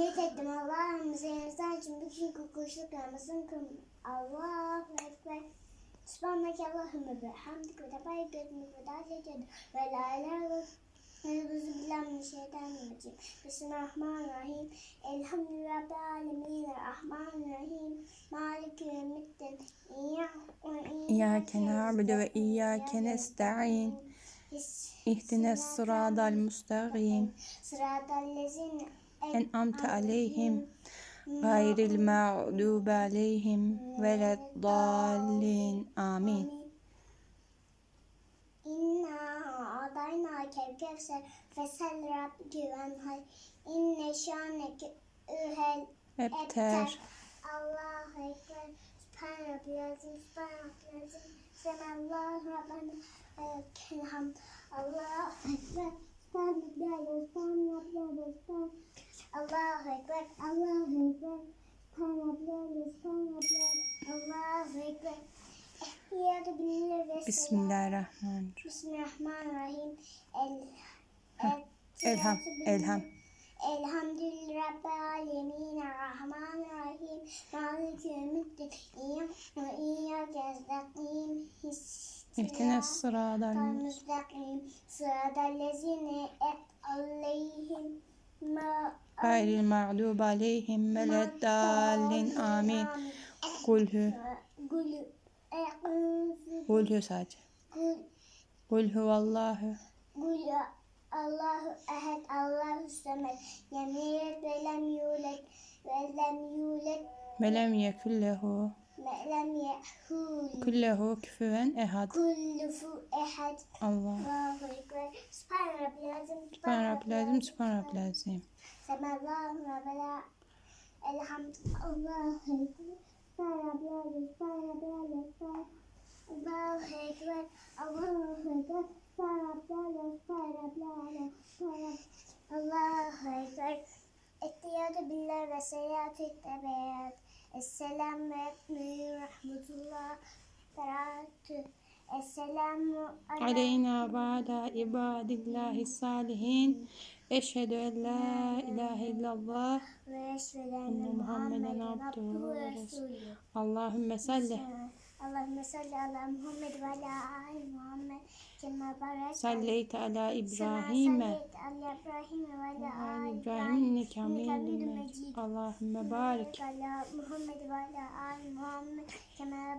Niyet ettim Allah'ım senin için bütün kukuşluk yapmasın kım. Allahu Ekber. Subhaneke Allahümme bihamdik ve tebay gözümü ve dâceced ve la ilahe Euzu billahi mineşşeytanirracim. Bismillahirrahmanirrahim. Elhamdülillahi rabbil alamin. Rahmanirrahim. Maliki yevmiddin. İyyâke na'budu ve iyyâke nesta'in. İhdines sıradal müstakîm. Sıradallezine En'amte aleyhim. Gayril mağdubi aleyhim veleddallin. Amin. İnna adayna kevkevser fesel rabbike venhal inne şaneke ühel Ebter. Allahu Ekber Sübhan Rabbil Azim Sübhan Rabbil Azim Semallahu Rabbana Aleyküm hamd Allahu Ekber Sübhan Rabbil Azim Sübhan Rabbil Azim Sübhan Allahu Ekber Allahu Ekber Rabbil Azim Allahu Ekber Bismillahirrahmanirrahim. Bismillahirrahmanirrahim. El, el, Elham. Elham. Elhamdülillahi Rabbil alemin. Rahmanirrahim. Maliki yevmiddin. İyyâke İyyâke nestaîn. İhdines sıradal müstakim. Sıradallezine et aleyhim. Ma gayril mağdubi aleyhim veleddallin. Amin. Kulhu. Gül. Eûzü. Kulhu sadece. Gül. Kul huvallahu. Kul Allahu ehed Allahu semed yelid ve lem yulad ve lem yulad Ve lem yekun lehu. ve lem yehul Kullehu küfüven ehad. kullufu ehad Allah. Allahu ekber Sübhan Rabbil azim Sübhan Rabbil Azim, Sübhan Rabbil Azim. Semallahu Rabbela Elhamd Allahu ekber Sübhan Rabbil azim Sübhan Rabbil azim Allahu ekber Allahu ekber Sübhan Rabbil azim Sübhan Rabbil azim Allahu ekber Ettiyatü billah ve seyyatü tebeyat. Esselamu aleyküm rahmetullah. Beratü Esselamu Aleyna ve ala ibadillahi salihin. Eşhedü en la ilahe illallah. ve eşveden Enne Muhammeden abduhu ve resulü. Allahümme salli. Allahümme salli ala Muhammed ve ala ali Muhammed kema barak Salleyte ala İbrahim'e. İbrahim'e ala İbrahim ve ala Ali ali İbrahim inneke hamidun mecid. Allahümme barik. ala Muhammed ve ala ali Muhammed kema